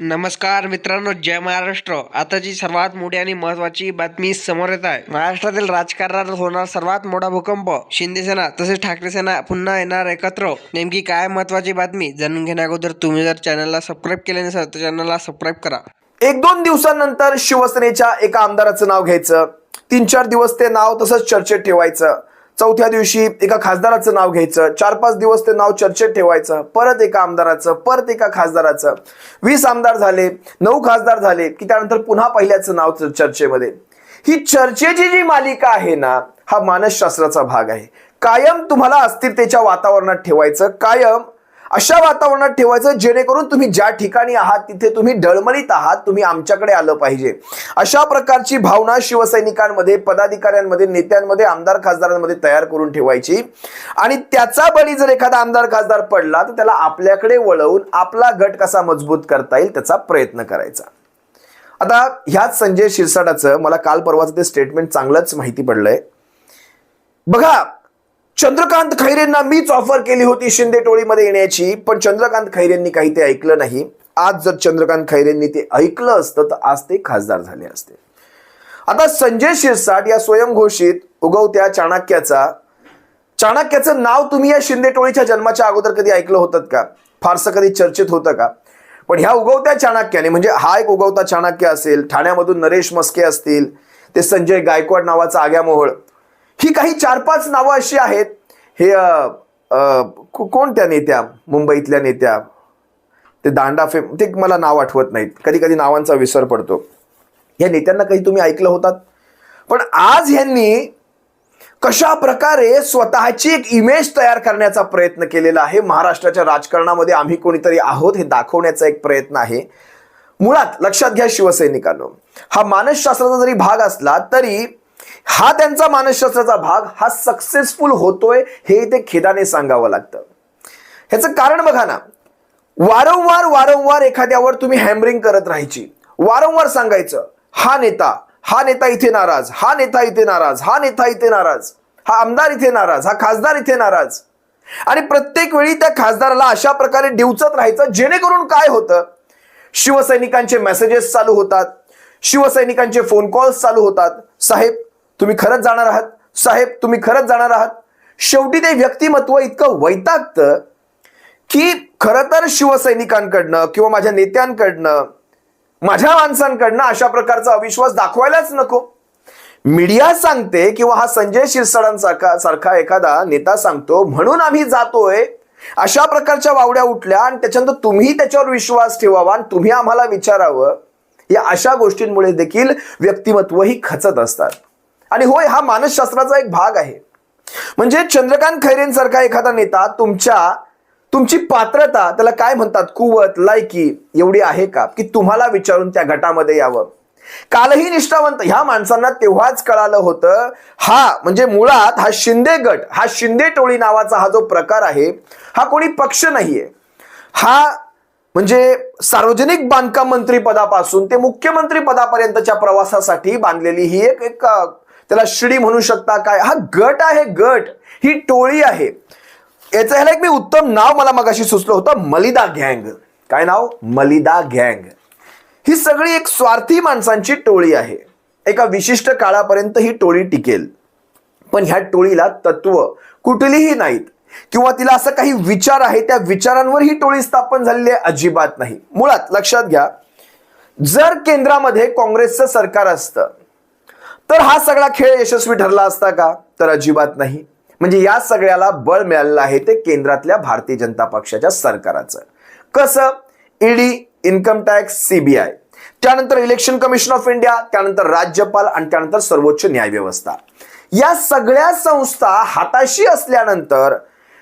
नमस्कार मित्रांनो जय महाराष्ट्र. आताची सर्वात मोठी आणि महत्वाची बातमी समोर येत आहे. महाराष्ट्रातील राजकारणात होणार सर्वात मोठा भूकंप. शिंदे सेना तसेच ठाकरे सेना पुन्हा येणार एकत्र. नेमकी काय महत्वाची बातमी जाणून घेण्याअगोदर तुम्ही जर चॅनलला सबस्क्राईब केले नसेल तर चॅनलला सबस्क्राईब करा. एक दोन दिवसांनंतर शिवसेनेच्या एका आमदाराचं नाव घ्यायचं. तीन चार दिवस ते नाव तसंच चर्चेत ठेवायचं. चौथ्या दिवशी एका खासदाराचं नाव घ्यायचं चार पाच दिवस ते नाव चर्चेत ठेवायचं परत एका आमदाराचं परत एका खासदाराचं. वीस आमदार झाले नऊ खासदार झाले की त्यानंतर पुन्हा पहिल्याचं नाव चर्चेमध्ये. ही चर्चेची जी मालिका आहे ना हा मानसशास्त्राचा भाग आहे. कायम तुम्हाला अस्थिरतेच्या वातावरणात ठेवायचं कायम अशा वातावरणात ठेवायचं जेणेकरून तुम्ही ज्या ठिकाणी आहात तिथे तुम्ही डळमळीत आहात तुम्ही आमच्याकडे आलं पाहिजे. अशा प्रकारची भावना शिवसैनिकांमध्ये पदाधिकाऱ्यांमध्ये नेत्यांमध्ये आमदार खासदारांमध्ये तयार करून ठेवायची. आणि त्याचा बळी जर एखादा आमदार खासदार पडला तर त्याला आपल्याकडे वळवून आपला गट कसा मजबूत करता येईल त्याचा प्रयत्न करायचा. आता ह्याच संजय शिरसाटाचं मला काल परवाचं ते स्टेटमेंट चांगलंच माहिती पडलंय. बघा चंद्रकांत खैरेंना मीच ऑफर केली होती शिंदे टोळीमध्ये येण्याची पण चंद्रकांत खैरेंनी काही ते ऐकलं नाही. आज जर चंद्रकांत खैरेंनी ते ऐकलं असतं तर आज ते खासदार झाले असते. आता संजय शिरसाट या स्वयंघोषित उगवत्या चाणक्याचा चाणक्याचं नाव तुम्ही या शिंदे टोळीच्या जन्माच्या अगोदर कधी ऐकलं होतं का? फारसं कधी चर्चेत होतं का? पण ह्या उगवत्या चाणक्याने म्हणजे हा एक उगवता चाणक्य असेल ठाण्यामधून नरेश मस्के असतील ते संजय गायकवाड नावाचा आग्यामोहळ ही काही चार पाच नावं अशी आहेत. हे कोणत्या नेत्या? मुंबईतल्या नेत्या? ते दांडा फेम ते मला नाव आठवत नाहीत. कधी कधी नावांचा विसर पडतो. या नेत्यांना काही तुम्ही ऐकलं होतात? पण आज ह्यांनी कशा प्रकारे स्वतःची एक इमेज तयार करण्याचा प्रयत्न केलेला आहे? महाराष्ट्राच्या राजकारणामध्ये आम्ही कोणीतरी आहोत हे दाखवण्याचा एक प्रयत्न आहे. मुळात लक्षात घ्या शिवसैनिकांनो. हा मानसशास्त्राचा जरी भाग असला तरी हा त्यांचा मानसशास्त्राचा भाग हा सक्सेसफुल होतोय हे इथे खेदाने सांगावं लागतं. ह्याचं कारण बघा ना. वारंवार वारंवार एखाद्यावर तुम्ही हॅमरिंग करत राहायची. वारंवार सांगायचं हा नेता हा नेता इथे नाराज हा नेता इथे नाराज हा नेता इथे नाराज हा आमदार इथे नाराज हा खासदार इथे नाराज. आणि प्रत्येक वेळी त्या खासदाराला अशा प्रकारे डिवचत राहायचं जेणेकरून काय होतं? शिवसैनिकांचे मेसेजेस चालू होतात. शिवसैनिकांचे फोन कॉल्स चालू होतात. साहेब तुम्ही खरंच जाणार आहात? साहेब तुम्ही खरंच जाणार आहात? शेवटी ते व्यक्तिमत्व इतकं वैतागतं की खरं तर शिवसैनिकांकडनं किंवा माझ्या नेत्यांकडनं माझ्या माणसांकडनं अशा प्रकारचा अविश्वास दाखवायलाच नको. मीडिया सांगते किंवा हा संजय शिरसाडांसारखा सारखा एखादा नेता सांगतो म्हणून आम्ही जातोय. अशा प्रकारच्या वावड्या उठल्या आणि त्याच्यानंतर तुम्ही त्याच्यावर विश्वास ठेवावा आणि तुम्ही आम्हाला विचारावं. या अशा गोष्टींमुळे देखील व्यक्तिमत्व ही खचत असतात. आणि होय हा मानसशास्त्राचा एक भाग आहे. म्हणजे चंद्रकांत खैरेंसारखा एखादा नेता तुमच्या तुमची पात्रता त्याला काय म्हणतात? कुवत लायकी एवढी आहे का? की तुम्हाला विचारून त्या गटामध्ये यावं. कालही निष्ठावंत ह्या माणसांना तेव्हाच कळालं होतं हा म्हणजे मुळात हा शिंदे गट हा शिंदे टोळी नावाचा हा जो प्रकार आहे हा कोणी पक्ष नाहीये. हा म्हणजे सार्वजनिक बांधकाम मंत्री पदापासून ते मुख्यमंत्री पदापर्यंतच्या प्रवासासाठी बांधलेली ही एक एक त्याला श्री म्हणू शकता काय? हा गट आहे गट. ही टोळी आहे. याचं ह्याला एक मी उत्तम नाव मला मगाशी सुचलं होतं मलिदा गँग. काय नाव? मलिदा गँग. ही सगळी एक स्वार्थी माणसांची टोळी आहे. एका विशिष्ट काळापर्यंत ही टोळी टिकेल. पण ह्या टोळीला तत्व कुठलीही नाहीत. किंवा तिला असं काही विचार आहे त्या विचारांवर ही टोळी स्थापन झालेली आहे अजिबात नाही. मुळात लक्षात घ्या जर केंद्रामध्ये काँग्रेसचं सरकार असतं तर हा सगळा खेळ यशस्वी ठरला असता का? तर अजिबात नाही. म्हणजे या सगळ्याला बळ मिळालेलं आहे ते केंद्रातल्या भारतीय जनता पक्षाच्या सरकाराचं. कसं? ईडी इन्कम टॅक्स सीबीआय त्यानंतर इलेक्शन कमिशन ऑफ इंडिया त्यानंतर राज्यपाल आणि त्यानंतर सर्वोच्च न्याय व्यवस्था. या सगळ्या संस्था हाताशी असल्यानंतर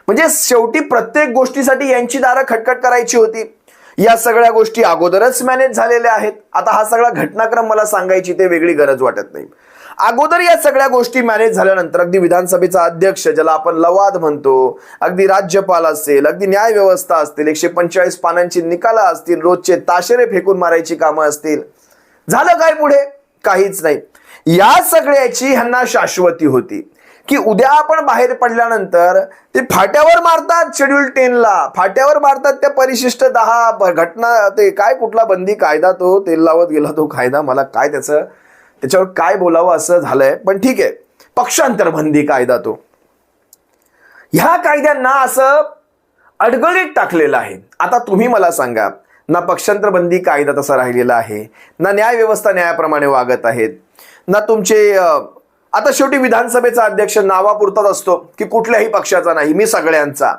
म्हणजे शेवटी प्रत्येक गोष्टीसाठी यांची दारं खटखट करायची होती. या सगळ्या गोष्टी अगोदरच मॅनेज झालेल्या आहेत. आता हा सगळा घटनाक्रम मला सांगायची ते वेगळी गरज वाटत नाही. अगोदर या सगळ्या गोष्टी मॅनेज झाल्यानंतर अगदी विधानसभेचा अध्यक्ष ज्याला आपण लवाद म्हणतो अगदी राज्यपाल असेल अगदी न्याय व्यवस्था असतील एकशे पंचेचाळीस पानांची निकाला असतील रोजचे ताशेरे फेकून मारायची कामं असतील. झालं काय पुढे? काहीच नाही. या सगळ्याची ह्यांना शाश्वती होती. की उद्या आपण बाहेर पडल्यानंतर ते फाट्यावर मारतात शेड्यूल टेनला फाट्यावर मारतात त्या परिशिष्ट दहा. घटना ते काय कुठला बंदी कायदा तो? तेल लावत गेला तो कायदा. मला काय त्याचं त्याच्यावर काय बोलावं असं झालंय पण ठीक आहे. पक्षांतरबंदी कायदा तो. ह्या कायद्यांना असं अडगळीत टाकलेलं आहे. आता तुम्ही मला सांगा ना पक्षांतर बंदी कायदा तसा राहिलेला आहे ना न्याय व्यवस्था न्यायाप्रमाणे वागत आहेत ना तुमचे आता शेवटी विधानसभेचा अध्यक्ष नावापुरताच असतो की कुठल्याही पक्षाचा नाही मी सगळ्यांचा.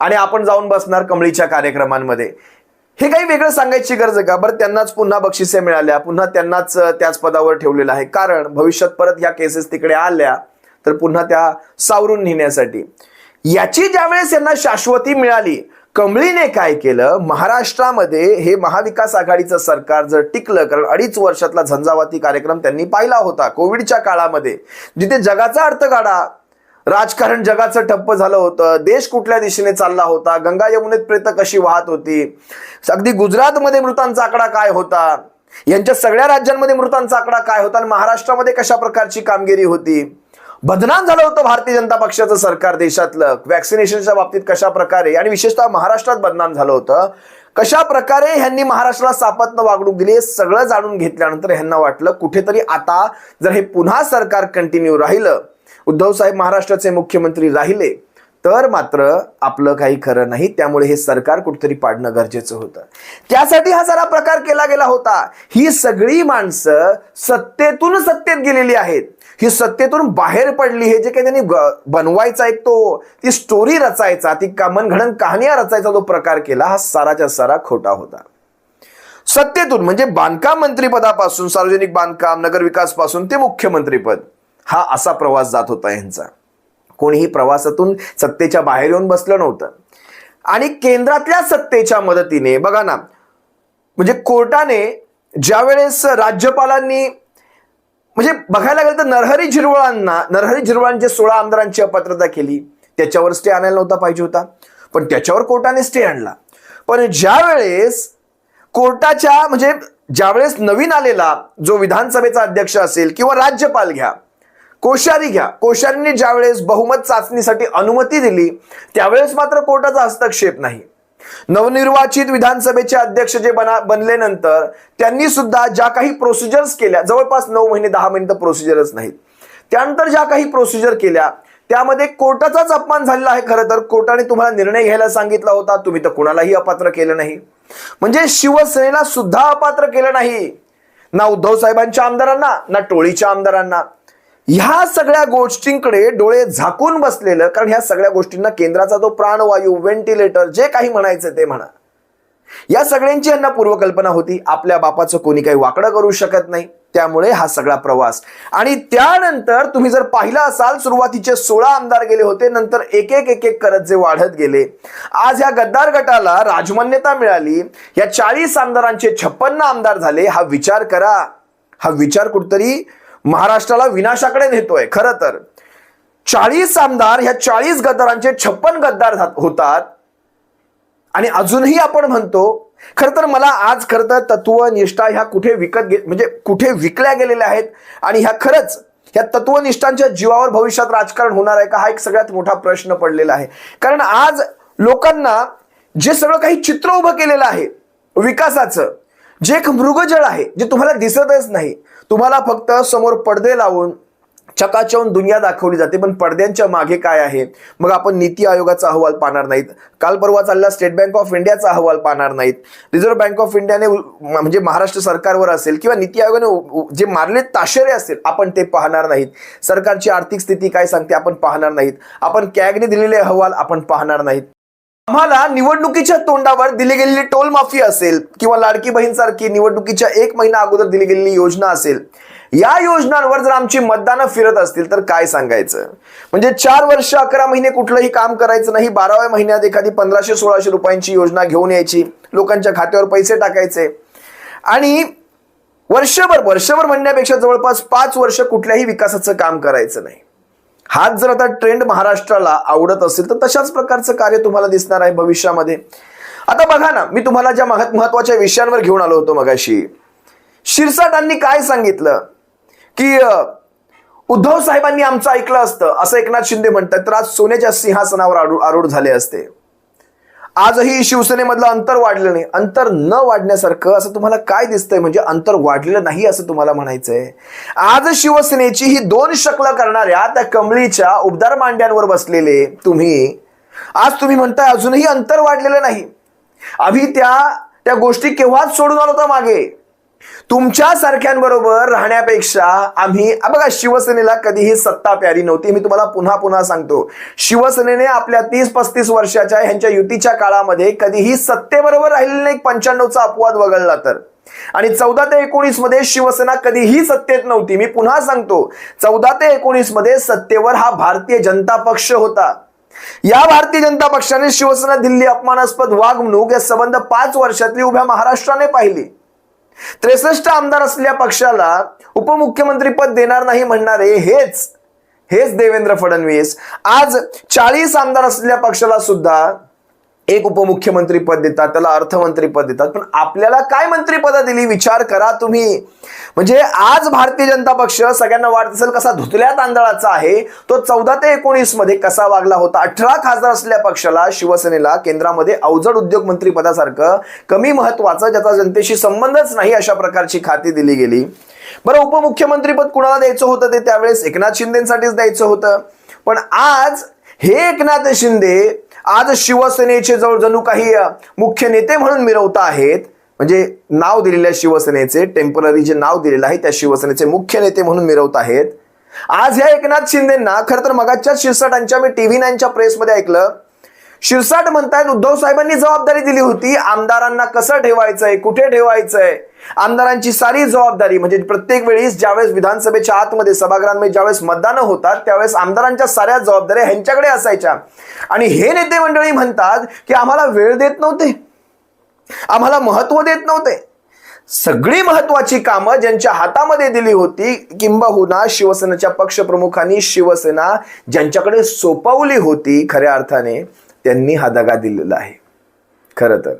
आणि आपण जाऊन बसणार कमळीच्या कार्यक्रमांमध्ये. हे काही वेगळं सांगायची गरज आहे का? बरं त्यांनाच पुन्हा बक्षिसे मिळाल्या पुन्हा त्यांनाच त्याच पदावर ठेवलेलं आहे. कारण भविष्यात परत ह्या केसेस तिकडे आल्या तर पुन्हा त्या सावरून नेण्यासाठी. याची ज्यावेळेस यांना शाश्वती मिळाली कमळीने काय केलं? महाराष्ट्रामध्ये हे महाविकास आघाडीचं सरकार जर टिकलं कारण अडीच वर्षातला झंझावाती कार्यक्रम त्यांनी पाहिला होता कोविडच्या काळामध्ये जिथे जगाचा अर्थगाडा राजकारण जगाचं ठप्प झालं होतं. देश कुठल्या दिशेने चालला होता? गंगा यमुनेत प्रेत कशी वाहत होती? अगदी गुजरातमध्ये मृतांचा आकडा काय होता? यांच्या सगळ्या राज्यांमध्ये मृतांचा आकडा काय होता? आणि महाराष्ट्रामध्ये कशा प्रकारची कामगिरी होती? बदनाम झालं होतं भारतीय जनता पक्षाचं सरकार देशातलं. वॅक्सिनेशनच्या बाबतीत कशा प्रकारे? आणि विशेषतः महाराष्ट्रात बदनाम झालं होतं. कशा प्रकारे ह्यांनी महाराष्ट्राला सापत्न वागणूक दिली हे सगळं जाणून घेतल्यानंतर ह्यांना वाटलं कुठेतरी आता जर हे पुन्हा सरकार कंटिन्यू राहिलं उद्धव साहेब महाराष्ट्राचे मुख्यमंत्री राहिले तर मात्र आपलं काही खरं नाही त्यामुळे हे सरकार कुठेतरी पाडणं गरजेचं होतं. त्यासाठी हा सारा प्रकार केला गेला होता. ही सगळी माणसं सत्तेतून सत्तेत गेलेली आहेत. ही सत्तेतून बाहेर पडली हे जे काही त्यांनी बनवायचा एक तो ती स्टोरी रचायचा ती का मनघडण कहाण्या रचायचा जो प्रकार केला हा साराच्या सारा खोटा होता. सत्तेतून म्हणजे बांधकाम मंत्रीपदापासून सार्वजनिक बांधकाम नगरविकासपासून ते मुख्यमंत्रीपद. हा असा प्रवास जात होता यांचा. कोणीही प्रवासातून सत्तेच्या बाहेर येऊन बसलं नव्हतं. आणि केंद्रातल्या सत्तेच्या मदतीने बघा ना म्हणजे कोर्टाने ज्यावेळेस राज्यपालांनी म्हणजे बघायला गेलं तर नरहरी झिरवळांना नरहरी झिरवळांचे सोळा आमदारांची अपात्रता केली. त्याच्यावर स्टे आणायला नव्हता पाहिजे होता. पण त्याच्यावर कोर्टाने स्टे आणला. पण ज्या वेळेस कोर्टाच्या म्हणजे ज्यावेळेस नवीन आलेला जो विधानसभेचा अध्यक्ष असेल किंवा राज्यपाल घ्या कोश्यारी घ्या. कोश्यारींनी ज्यावेळेस बहुमत चाचणीसाठी अनुमती दिली त्यावेळेस मात्र कोर्टाचा हस्तक्षेप नाही. नवनिर्वाचित विधानसभेचे अध्यक्ष जे बना बनल्यानंतर त्यांनी सुद्धा ज्या काही प्रोसिजर्स केल्या जवळपास नऊ महिने दहा महिने तर प्रोसिजरच नाहीत. त्यानंतर ज्या काही प्रोसिजर केल्या त्यामध्ये कोर्टाचाच अपमान झालेला आहे खरं तर. कोर्टाने तुम्हाला निर्णय घ्यायला सांगितला होता तुम्ही तर कुणालाही अपात्र केलं नाही. म्हणजे शिवसेनेला सुद्धा अपात्र केलं नाही. ना उद्धव साहेबांच्या आमदारांना ना टोळीच्या आमदारांना. ह्या सगळ्या गोष्टींकडे डोळे झाकून बसलेलं कारण ह्या सगळ्या गोष्टींना केंद्राचा तो प्राणवायू व्हेंटिलेटर जे काही म्हणायचं ते म्हणा. या सगळ्यांची यांना पूर्वकल्पना होती आपल्या बापाचं कोणी काही वाकडं करू शकत नाही त्यामुळे हा सगळा प्रवास. आणि त्यानंतर तुम्ही जर पाहिलं असाल सुरुवातीचे सोळा आमदार गेले होते नंतर एक एक एक एक करत जे वाढत गेले आज या गद्दार गटाला राजमान्यता मिळाली या चाळीस आमदारांचे छप्पन्न आमदार झाले हा विचार करा. हा विचार कुठतरी महाराष्ट्राला विनाशाकडे नेतोय खरं तर. चाळीस आमदार ह्या चाळीस गद्दारांचे छप्पन गद्दार होतात. आणि अजूनही आपण म्हणतो खरं तर मला आज खरं तर तत्वनिष्ठा ह्या कुठे विकत घे म्हणजे कुठे विकल्या गेलेल्या आहेत आणि ह्या खरंच ह्या तत्वनिष्ठांच्या जीवावर भविष्यात राजकारण होणार आहे का हा एक सगळ्यात मोठा प्रश्न पडलेला आहे. कारण आज लोकांना जे सगळं काही चित्र उभं केलेलं आहे विकासाचं जे एक मृगजळ आहे जे तुम्हाला दिसतच नाही तुम्हाला फक्त समोर पडदे लावून चकाचौन दुनिया दाखवली जाते पण पडद्यांच्या मागे काय आहे? मग आपण नीती आयोगाचा अहवाल पाहणार नाहीत. काल परवा चालला स्टेट बँक ऑफ इंडियाचा अहवाल पाहणार नाहीत. रिझर्व्ह बँक ऑफ इंडियाने म्हणजे महाराष्ट्र सरकारवर असेल किंवा नीती आयोगाने जे मारले ताशेरे असतील आपण ते पाहणार नाहीत. सरकारची आर्थिक स्थिती काय सांगते आपण पाहणार नाहीत. आपण कॅगने दिलेले अहवाल आपण पाहणार नाहीत. आम्हाला निवडणुकीच्या तोंडावर दिली गेलेली टोल माफी असेल किंवा लाडकी बहीण सारखी निवडणुकीच्या एक महिना अगोदर दिली गेलेली योजना असेल या योजनांवर जर आमची मतदानं फिरत असतील तर काय सांगायचं? म्हणजे चार वर्ष अकरा महिने कुठलंही काम करायचं नाही बाराव्या महिन्यात एखादी पंधराशे सोळाशे रुपयांची योजना घेऊन यायची लोकांच्या खात्यावर पैसे टाकायचे. आणि वर्षभर वर्षभर म्हणण्यापेक्षा जवळपास पाच वर्ष कुठल्याही विकासाचं काम करायचं नाही. हाच जर आता ट्रेंड महाराष्ट्राला आवडत असेल तर तशाच प्रकारचं कार्य तुम्हाला दिसणार आहे भविष्यामध्ये. आता बघा ना मी तुम्हाला ज्या महत् महत्त्वाच्या विषयांवर घेऊन आलो होतो मगाशी शिरसाटांनी काय सांगितलं? की उद्धव साहेबांनी आमचं ऐकलं असतं असं एकनाथ शिंदे म्हणतात तर आज सोन्याच्या सिंहासनावर आरूढ झाले असते. आजही शिवसेनेमधलं अंतर वाढलं नाही. अंतर न वाढण्यासारखं असं तुम्हाला काय दिसतंय? म्हणजे अंतर वाढलेलं नाही असं तुम्हाला म्हणायचंय. आज शिवसेनेची ही दोन शकलं करणाऱ्या त्या कमळीच्या उबदार मांड्यांवर बसलेले तुम्ही आज तुम्ही म्हणताय अजूनही अंतर वाढलेलं नाही. आम्ही त्या त्या गोष्टी केव्हाच सोडून आलो होता मागे? तुमच्या सारख्यांबरोबर राहण्यापेक्षा आम्ही बघा शिवसेनेला कधीही सत्ता प्यारी नव्हती. मी तुम्हाला पुन्हा पुन्हा सांगतो. शिवसेनेने आपल्या तीस पस्तीस वर्षाच्या ह्यांच्या युतीच्या काळामध्ये कधीही सत्तेबरोबर राहिलेले नाही. पंच्याण्णवचा अपवाद वगळला तर. आणि चौदा ते एकोणीसमध्ये शिवसेना कधीही सत्तेत नव्हती. मी पुन्हा सांगतो चौदा ते एकोणीसमध्ये सत्तेवर हा भारतीय जनता पक्ष होता. या भारतीय जनता पक्षाने शिवसेना दिल्ली अपमानास्पद वागणूक या संबंध पाच वर्षातली उभ्या महाराष्ट्राने पाहिली. त्रेसष्ट आमदार असलेल्या पक्षाला उपमुख्यमंत्री पद देणार नाही म्हणणारे हेच हेच देवेंद्र फडणवीस. आज चाळीस आमदार असलेल्या पक्षाला सुद्धा एक उपमुख्यमंत्री पद देतात त्याला अर्थमंत्री पद देतात. पण आपल्याला काय मंत्रीपद दिली? विचार करा तुम्ही. म्हणजे आज भारतीय जनता पक्ष सगळ्यांना वाटत असेल कसा धुतल्या तांदळाचा आहे तो चौदा ते एकोणीसमध्ये कसा वागला होता? अठरा खासदार असलेल्या पक्षाला शिवसेनेला केंद्रामध्ये अवजड उद्योग मंत्री पदासारखं कमी महत्वाचं ज्याचा जनतेशी संबंधच नाही अशा प्रकारची खाती दिली गेली. बरं उपमुख्यमंत्रीपद कुणाला द्यायचं होतं ते त्यावेळेस एकनाथ शिंदेसाठीच द्यायचं होतं. पण आज हे एकनाथ शिंदे आज शिवसेनेचे जवळ जणू काही मुख्य नेते म्हणून मिरवता आहेत म्हणजे नाव दिलेल्या शिवसेनेचे टेंपररी जे नाव दिलेलं आहे त्या शिवसेनेचे मुख्य नेते म्हणून मिरवत आहेत. आज ह्या एकनाथ शिंदेना खर तर मगाच्या शिरसाटांच्या मी टीव्ही नाईनच्या प्रेसमध्ये ऐकलं शिरसाट म्हणतायत उद्धव साहेबांनी जबाबदारी दिली होती. आमदारांना कसं ठेवायचंय कुठे ठेवायचंय? आमदारांची सारी जबाबदारी म्हणजे प्रत्येक वेळेस ज्यावेळेस विधानसभेच्या आतमध्ये सभागृहांमध्ये ज्यावेळेस मतदान होतात त्यावेळेस आमदारांच्या साऱ्या जबाबदाऱ्या ह्यांच्याकडे असायच्या. आणि हे नेते मंडळी म्हणतात की आम्हाला वेळ देत नव्हते. आम्हाला महत्त्व देत नव्हते. सगळी महत्वाची कामं ज्यांच्या हातामध्ये दिली होती किंबहुना शिवसेनेच्या पक्षप्रमुखांनी शिवसेना ज्यांच्याकडे सोपवली होती खऱ्या अर्थाने त्यांनी हा दगा दिलेला आहे. खरं तर.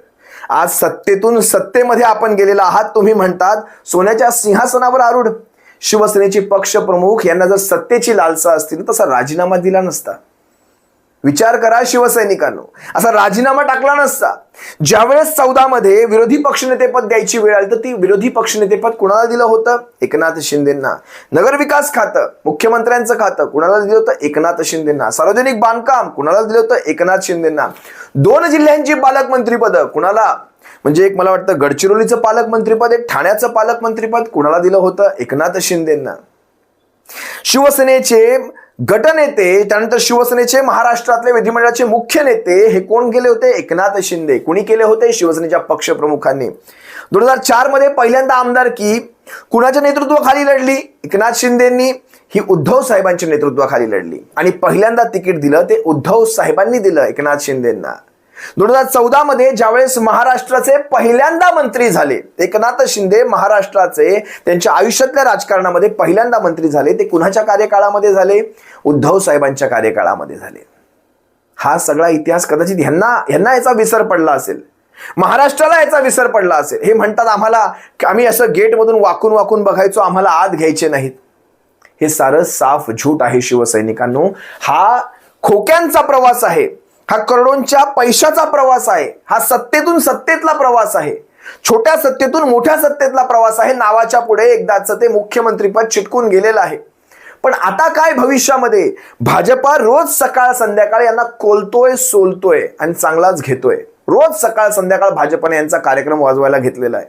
आज सत्तेतून सत्तेमध्ये आपण गेलेला आहात तुम्ही म्हणतात सोन्याच्या सिंहासनावर आरूढ. शिवसेनेचे पक्षप्रमुख यांना जर सत्तेची लालसा असती तसा राजीनामा दिला नसता. विचार करा शिवसैनिकांनो. असा राजीनामा टाकला नसता. ज्यावेळेस चौदा मध्ये विरोधी पक्षनेतेपद द्यायची वेळ आली तर ती विरोधी पक्षनेतेपद कुणाला दिलं होतं? एकनाथ शिंदेंना. नगरविकास खातं मुख्यमंत्र्यांचं खातं कुणाला दिलं होतं? एकनाथ शिंदेंना. सार्वजनिक बांधकाम कुणाला दिलं होतं? एकनाथ शिंदेंना. दोन जिल्ह्यांची पालकमंत्रीपद कुणाला? म्हणजे एक मला वाटतं गडचिरोलीचं पालकमंत्रीपद एक ठाण्याचं पालकमंत्रीपद कुणाला दिलं होतं? एकनाथ शिंदेंना. शिवसेनेचे गटनेते त्यानंतर शिवसेनेचे महाराष्ट्रातले विधिमंडळाचे मुख्य नेते हे कोण केले होते? एकनाथ शिंदे. कुणी केले होते? शिवसेनेच्या पक्षप्रमुखांनी. दोन हजार चारमध्ये पहिल्यांदा आमदारकी कुणाच्या नेतृत्वाखाली लढली? एकनाथ शिंदेंनी. ही उद्धव साहेबांच्या नेतृत्वाखाली लढली. आणि पहिल्यांदा तिकीट दिलं ते उद्धव साहेबांनी दिलं एकनाथ शिंदेंना. दोन हजार चौदा मध्ये ज्यावेळेस महाराष्ट्राचे पहिल्यांदा मंत्री झाले एकनाथ शिंदे महाराष्ट्राचे त्यांच्या आयुष्यातल्या राजकारणामध्ये पहिल्यांदा मंत्री झाले ते कुणाच्या कार्यकाळामध्ये झाले? उद्धव साहेबांच्या कार्यकाळामध्ये झाले. हा सगळा इतिहास कदाचित ह्यांना ह्यांना याचा विसर पडला असेल. महाराष्ट्राला याचा विसर पडला असेल. हे म्हणतात आम्हाला आम्ही असं गेटमधून वाकून वाकून बघायचो आम्हाला आत घ्यायचे नाहीत. हे सारं साफ झूट आहे शिवसैनिकांनो. हा खोक्यांचा प्रवास आहे. हा करोडोंच्या पैशाचा प्रवास आहे. हा सत्तेतून सत्तेतला प्रवास आहे. छोट्या सत्तेतून मोठ्या सत्तेतला प्रवास आहे. नावाच्या पुढे एकदाच ते मुख्यमंत्रीपद चिटकून गेलेलं आहे. पण आता काय भविष्यामध्ये? भाजपा रोज सकाळ संध्याकाळ यांना कोलतोय सोलतोय आणि चांगलाच घेतोय. रोज सकाळ संध्याकाळ भाजपने यांचा कार्यक्रम वाजवायला घेतलेला आहे.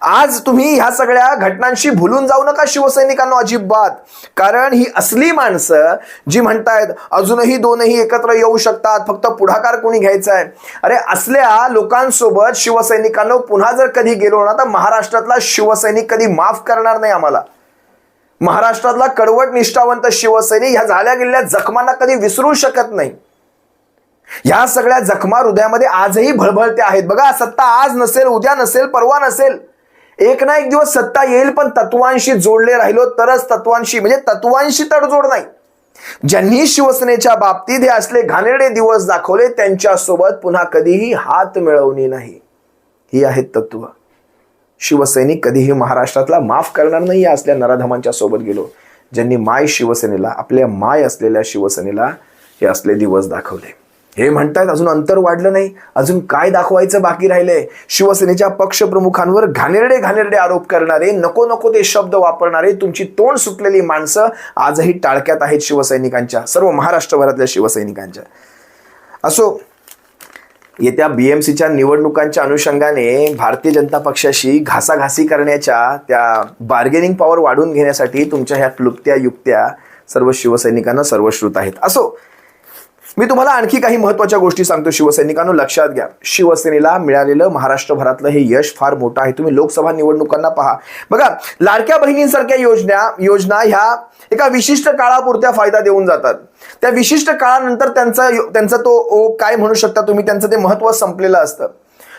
आज तुम्ही ह्या सगळ्या घटनांशी भुलून जाऊ नका शिवसैनिकांना अजिबात. कारण ही असली माणसं जी म्हणतायत अजूनही दोनही एकत्र येऊ शकतात फक्त पुढाकार कोणी घ्यायचा आहे अरे असल्या लोकांसोबत शिवसैनिकांना पुन्हा जर कधी गेलो ना तर महाराष्ट्रातला शिवसैनिक कधी माफ करणार नाही आम्हाला. महाराष्ट्रातला कडवट निष्ठावंत शिवसैनिक ह्या झाल्या गेलेल्या जखमांना कधी विसरू शकत नाही. ह्या सगळ्या जखमा हृदयामध्ये आजही भळभळते आहेत. बघा सत्ता आज नसेल उद्या नसेल परवा नसेल. एक ना एक दिवस सत्ता येईल पण तत्वांशी जोडले राहिलो तरच तत्वांशी म्हणजे तत्वांशी तडजोड नाही. ज्यांनी शिवसेनेच्या बाबतीत हे असले घाणेरडे दिवस दाखवले त्यांच्यासोबत पुन्हा कधीही हात मिळवणी नाही. ही आहेत तत्व. शिवसैनिक कधीही महाराष्ट्रातला माफ करणार नाही या असल्या नराधमांच्या सोबत गेलो. ज्यांनी माय शिवसेनेला आपल्या माय असलेल्या शिवसेनेला हे असले दिवस दाखवले. हे म्हणतायत अजून अंतर वाढलं नाही. अजून काय दाखवायचं बाकी राहिलंय? शिवसेनेच्या पक्षप्रमुखांवर घाणेरडे घाणेरडे आरोप करणारे नको नको ते शब्द वापरणारे तुमची तोंड सुटलेली माणसं आजही टाळक्यात आहेत शिवसैनिकांच्या सर्व महाराष्ट्रभरातल्या शिवसैनिकांच्या. असो येत्या बीएमसीच्या निवडणुकांच्या अनुषंगाने भारतीय जनता पक्षाशी घासाघासी करण्याच्या त्या बार्गेनिंग पॉवर वाढवून घेण्यासाठी तुमच्या ह्या क्लुप्त्या युक्त्या सर्व शिवसैनिकांना सर्वश्रुत आहेत. असो मी तुम्हाला आणखी काही महत्त्वाच्या गोष्टी सांगतो शिवसैनिकांनो लक्षात घ्या. शिवसेनेला मिळालेलं महाराष्ट्रभरातलं हे यश फार मोठं आहे. तुम्ही लोकसभा निवडणुकांना पहा. बघा लाडक्या बहिणींसारख्या योजना योजना ह्या एका विशिष्ट काळापुरत्या फायदा देऊन जातात. त्या विशिष्ट काळानंतर त्यांचा त्यांचा तो ओ काय म्हणू शकता तुम्ही त्यांचं ते महत्त्व संपलेलं असतं.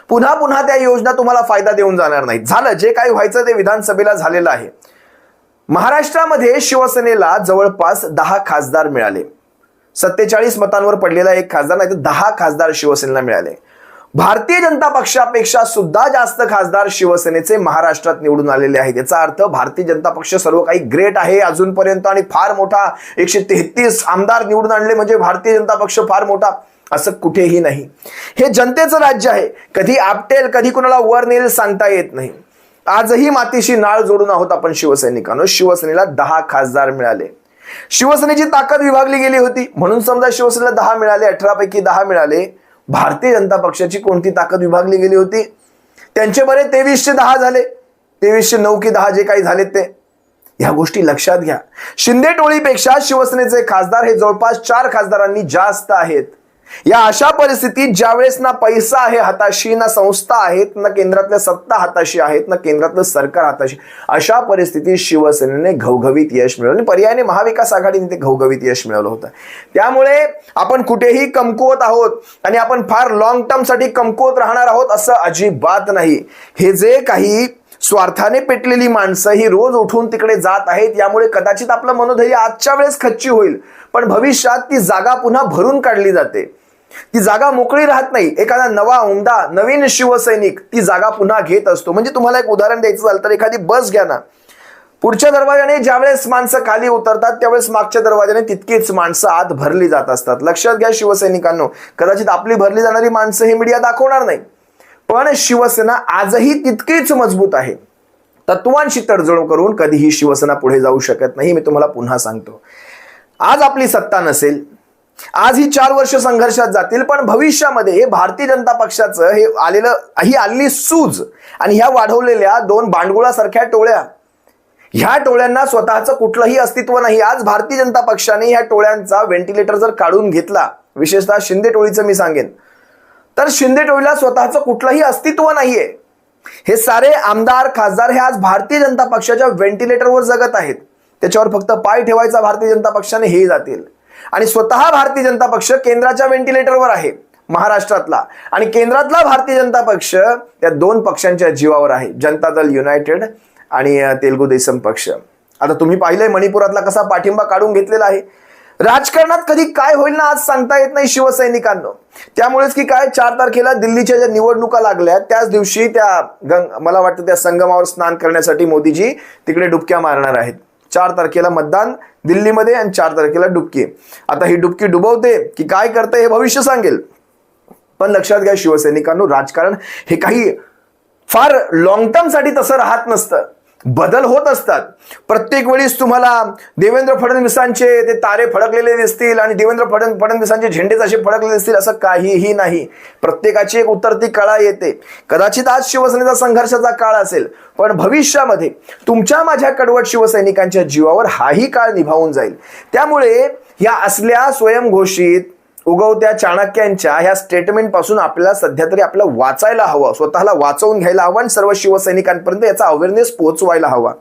पुन्हा पुन्हा त्या योजना तुम्हाला फायदा देऊन जाणार नाही झालं जे काही व्हायचं ते विधानसभेला झालेलं आहे. महाराष्ट्रामध्ये शिवसेनेला जवळपास दहा खासदार मिळाले. सत्तेचाळीस मतांवर पडलेला एक खासदार नाही तर दहा खासदार शिवसेनेला मिळाले. भारतीय जनता पक्षापेक्षा सुद्धा जास्त खासदार शिवसेनेचे महाराष्ट्रात निवडून आलेले आहेत. याचा अर्थ भारतीय जनता पक्ष सर्व काही ग्रेट आहे अजूनपर्यंत आणि फार मोठा एकशे तेहतीस आमदार निवडून आणले म्हणजे भारतीय जनता पक्ष फार मोठा असं कुठेही नाही. हे जनतेचं राज्य आहे. कधी आपटेल कधी कुणाला वर नेल सांगता येत नाही. आजही मातीशी नाळ जोडून आहोत आपण शिवसैनिकांनो. शिवसेनेला दहा खासदार मिळाले. शिवसेनेची ताकद विभागली गेली होती. म्हणून समजा शिवसेनेला दहा मिळाले अठरा पैकी दहा मिळाले भारतीय जनता पक्षाची कोणती ताकद विभागली गेली होती? त्यांचे बरे तेवीसशे दहा झाले. तेवीसशे नऊ की दहा जे काही झाले ते. ह्या गोष्टी लक्षात घ्या. शिंदे टोळीपेक्षा शिवसेनेचे खासदार हे जवळपास चार खासदारांनी जास्त आहेत. या अशा परिस्थितीत ज्यावेळेस ना पैसा आहे हाताशी ना संस्था आहेत ना केंद्रातल्या सत्ता हाताशी आहेत ना केंद्रातलं सरकार हाताशी अशा परिस्थितीत शिवसेनेने घवघवीत यश मिळवलं आणि पर्यायाने महाविकास आघाडीने ते घवघवीत यश मिळवलं होतं. त्यामुळे आपण कुठेही कमकुवत आहोत आणि आपण फार लॉंग टर्मसाठी कमकुवत राहणार आहोत असं अजिबात नाही. हे जे काही स्वार्थाने पेटलेली माणसं ही रोज उठून तिकडे जात आहेत यामुळे कदाचित आपलं मनोधैर्य आजच्या वेळेस खच्ची होईल. पण भविष्यात ती जागा पुन्हा भरून काढली जाते. ती जागा मोकळी राहत नाही. एखादा नवा उमदा नवीन शिवसैनिक ती जागा पुन्हा घेत असतो. म्हणजे तुम्हाला एक उदाहरण द्यायचं झालं तर एखादी बस घ्या ना. पुढच्या दरवाजाने ज्यावेळेस माणसं खाली उतरतात त्यावेळेस मागच्या दरवाजाने तितकीच माणसं आत भरली जात असतात. लक्षात घ्या शिवसैनिकांनो कदाचित आपली भरली जाणारी माणसं ही मीडिया दाखवणार नाही. पण शिवसेना आजही तितकीच मजबूत आहे. तत्वांशी तडजोड करून कधीही शिवसेना पुढे जाऊ शकत नाही मी तुम्हाला पुन्हा सांगतो. आज आपली सत्ता नसेल. आज ही चार वर्ष संघर्षात जातील पण भविष्यामध्ये हे भारतीय जनता पक्षाचं हे आलेलं ही आलेली सूज आणि ह्या वाढवलेल्या दोन बांडगुळासारख्या टोळ्या ह्या टोळ्यांना स्वतःचं कुठलंही अस्तित्व नाही. आज भारतीय जनता पक्षाने ह्या टोळ्यांचा व्हेंटिलेटर जर काढून घेतला विशेषतः शिंदे टोळीचं मी सांगेन तर शिंदे टोळीला स्वतःचं कुठलंही अस्तित्व नाहीये. हे सारे आमदार खासदार हे आज भारतीय जनता पक्षाच्या व्हेंटिलेटरवर जगत आहेत. त्याच्यावर फक्त पाय ठेवायचा भारतीय जनता पक्षाने हे जातील. आणि स्वतः भारतीय जनता पक्ष केंद्राच्या व्हेंटिलेटरवर आहे महाराष्ट्रातला. आणि केंद्रातला भारतीय जनता पक्ष या दोन पक्षांच्या जीवावर आहे जनता दल युनायटेड आणि तेलगू देसम पक्ष. आता तुम्ही पाहिलंय मणिपुरातला कसा पाठिंबा काढून घेतलेला आहे. राजकारणात कधी काय होईल ना आज सांगता येत नाही शिवसैनिकांनो. त्यामुळेच की काय चार तारखेला दिल्लीच्या ज्या निवडणुका लागल्या त्याच दिवशी त्या गंग मला वाटतं त्या संगमावर स्नान करण्यासाठी मोदीजी तिकडे डुबक्या मारणार आहेत. चार तारखेला मतदान दिल्लीमध्ये आणि चार तारखेला डुबकी. आता ही डुबकी डुबवते की काय करते हे भविष्य सांगेल. पण लक्षात घ्या शिवसैनिकांनो राजकारण हे काही फार लॉंग टर्मसाठी तसं राहत नसतं. बदल होत असतात. प्रत्येक वेळीस तुम्हाला देवेंद्र फडणवीसांचे ते तारे फडकलेले दिसतील आणि देवेंद्र फडण फडणवीसांचे झेंडे जसे फडकलेले दिसतील असं काहीही नाही. प्रत्येकाची एक उतरती कळा येते. कदाचित आज शिवसेनेचा संघर्षाचा काळ असेल पण भविष्यामध्ये तुमच्या माझ्या कडवट शिवसैनिकांच्या जीवावर हाही काळ निभावून जाईल. त्यामुळे ह्या असल्या स्वयंघोषित उगवत्या चाणक्यांच्या ह्या स्टेटमेंटपासून आपल्याला सध्या तरी आपलं वाचायला हवं. स्वतःला वाचवून घ्यायला हवं आणि सर्व शिवसैनिकांपर्यंत याचा अवेअरनेस पोहोचवायला हवा.